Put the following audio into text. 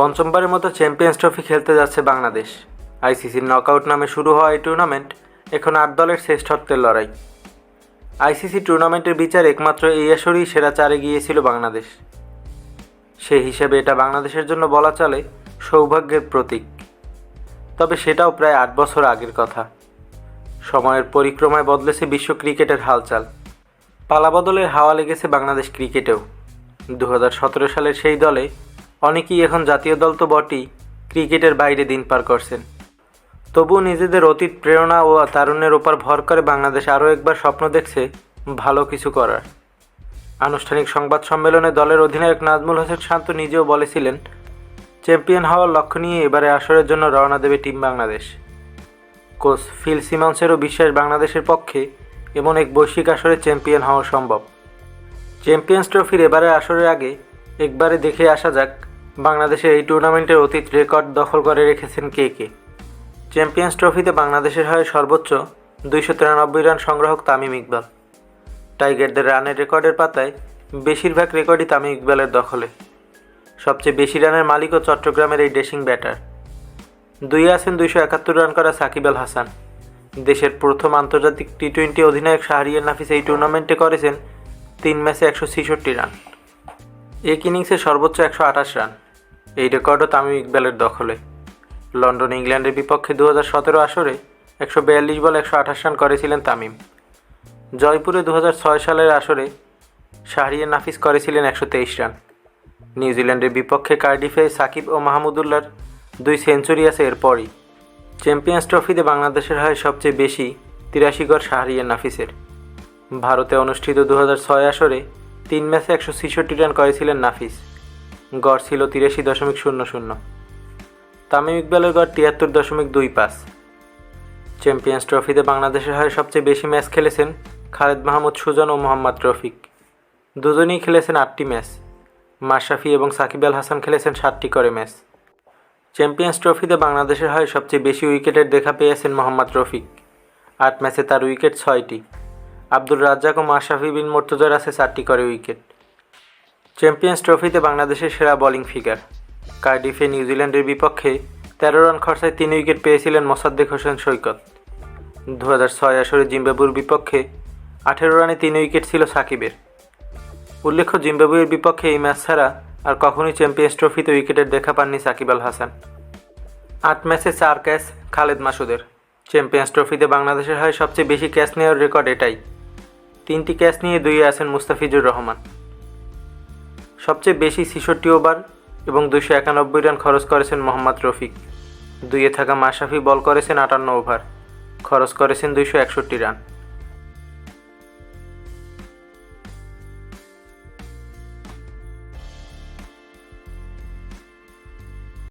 পঞ্চমবারের মতো champions trophy খেলতে যাচ্ছে বাংলাদেশ। আইসিসির নকআউট নামে শুরু হওয়া এই টুর্নামেন্ট এখন আট দলের শ্রেষ্ঠত্বের লড়াই। আইসিসি টুর্নামেন্টের বিচার একমাত্র এই আসরেই সেরা চারে গিয়েছিল বাংলাদেশ। সেই হিসেবে এটা বাংলাদেশের জন্য বলা চলে সৌভাগ্যের প্রতীক। তবে সেটাও প্রায় আট বছর আগের কথা। সময়ের পরিক্রমায় বদলেছে বিশ্ব ক্রিকেটের হালচাল। পালাবদলের হাওয়া লেগেছে বাংলাদেশ ক্রিকেটেও। দু সালের সেই দলে অনেকেই এখন জাতীয় দল তো বটেই, ক্রিকেটের বাইরে দিন পার করছেন। তবুও নিজেদের অতীত প্রেরণা ও তারুণ্যের ওপর ভর করে বাংলাদেশ আরও একবার স্বপ্ন দেখছে ভালো কিছু করার। আনুষ্ঠানিক সংবাদ সম্মেলনে দলের অধিনায়ক নাজমুল হোসেন শান্ত নিজেও বলেছিলেন, চ্যাম্পিয়ন হওয়ার লক্ষ্য নিয়ে এবারে আসরের জন্য রওনা দেবে টিম বাংলাদেশ। কোচ ফিল সিমন্সেরও বিশ্বাস, বাংলাদেশের পক্ষে এমন এক বৈশ্বিক আসরে চ্যাম্পিয়ন হওয়া সম্ভব। চ্যাম্পিয়ন্স ট্রফির এবারে আসরের আগে একবারে দেখে আসা যাক বাংলাদেশের এই টুর্নামেন্টের অতীত রেকর্ড দখল করে রেখেছেন কে কে? চ্যাম্পিয়ন্স ট্রফিতে বাংলাদেশের হয়ে সর্বোচ্চ দুইশো তিরানব্বই রান সংগ্রাহক তামিম ইকবাল। টাইগারদের রানের রেকর্ডের পাতায় বেশিরভাগ রেকর্ডই তামিম ইকবালের দখলে। সবচেয়ে বেশি রানের মালিকও চট্টগ্রামের এই ড্রেসিং ব্যাটার। দুই আছেন দুইশো একাত্তর রান করা সাকিব আল হাসান। দেশের প্রথম আন্তর্জাতিক টি টোয়েন্টি অধিনায়ক শাহরিয়ার নাফিস এই টুর্নামেন্টে করেছেন তিন ম্যাচে একশো ছেষট্টি রান। এক ইনিংসে সর্বোচ্চ একশো আঠাশ রান। এই রেকর্ডও তামিম ইকবালের দখলে। লন্ডন, ইংল্যান্ডের বিপক্ষে দু হাজার সতেরো আসরে একশো বিয়াল্লিশ বল একশো আঠাশ রান করেছিলেন তামিম। জয়পুরে দু হাজার ছয় সালের আসরে শাহরিয়ার নাফিস করেছিলেন একশো তেইশ রান। নিউজিল্যান্ডের বিপক্ষে কার্ডিফে সাকিব ও মাহমুদুল্লার দুই সেঞ্চুরি আছে এরপরই। চ্যাম্পিয়ন্স ট্রফিতে বাংলাদেশের হয় সবচেয়ে বেশি তিরাশি গড় শাহরিয়ার নাফিসের। ভারতে অনুষ্ঠিত দু হাজার ছয় আসরে তিন ম্যাচে একশো ছেষট্টি রান করেছিলেন নাফিস। গড় ছিল তিরাশি দশমিক শূন্য শূন্য। তামিম ইকবালের গড় তিয়াত্তর দশমিক দুই পাঁচ। চ্যাম্পিয়ন্স ট্রফিতে বাংলাদেশের হয়ে সবচেয়ে বেশি ম্যাচ খেলেছেন খালেদ মাহমুদ, সুজন ও মোহাম্মদ রফিক। দুজনেই খেলেছেন আটটি ম্যাচ। মাশরাফি এবং সাকিব আল হাসান খেলেছেন সাতটি করে ম্যাচ। চ্যাম্পিয়ন্স ট্রফিতে বাংলাদেশের হয়ে সবচেয়ে বেশি উইকেটের দেখা পেয়েছেন মোহাম্মদ রফিক। আট ম্যাচে তার উইকেট ছয়টি। আব্দুর রাজ্জাক ও মাশরাফি বিন মোর্তজার আছে চারটি করে উইকেট। চ্যাম্পিয়ন্স ট্রফিতে বাংলাদেশের সেরা বোলিং ফিগার। কার্ডিফে নিউজিল্যান্ডের বিপক্ষে তেরো রান খরচায় তিন উইকেট পেয়েছিলেন মোসাদ্দেক হোসেন সৈকত। দু হাজার ছয় আসরে জিম্বাবুর বিপক্ষে আঠেরো রানে তিন উইকেট ছিল সাকিবের। উল্লেখ্য, জিম্বাবুয়ের বিপক্ষে এই ম্যাচ ছাড়া আর কখনোই চ্যাম্পিয়ন্স ট্রফিতে উইকেটের দেখা পাননি সাকিব আল হাসান। আট ম্যাচে চার ক্যাচ খালেদ মাসুদের। চ্যাম্পিয়ন্স ট্রফিতে বাংলাদেশের হয় সবচেয়ে বেশি ক্যাচ নেওয়ার রেকর্ড এটাই। তিনটি ক্যাচ নিয়ে দুই আছেন মুস্তাফিজুর রহমান। সবচেয়ে বেশি ছেষট্টি ওভার এবং দুশো একানব্বই রান খরচ করেছেন মোহাম্মদ রফিক। দুইয়ে থাকা মাশাফি বল করেছেন আটান্ন ওভার, খরচ করেছেন দুইশো একষট্টি রান।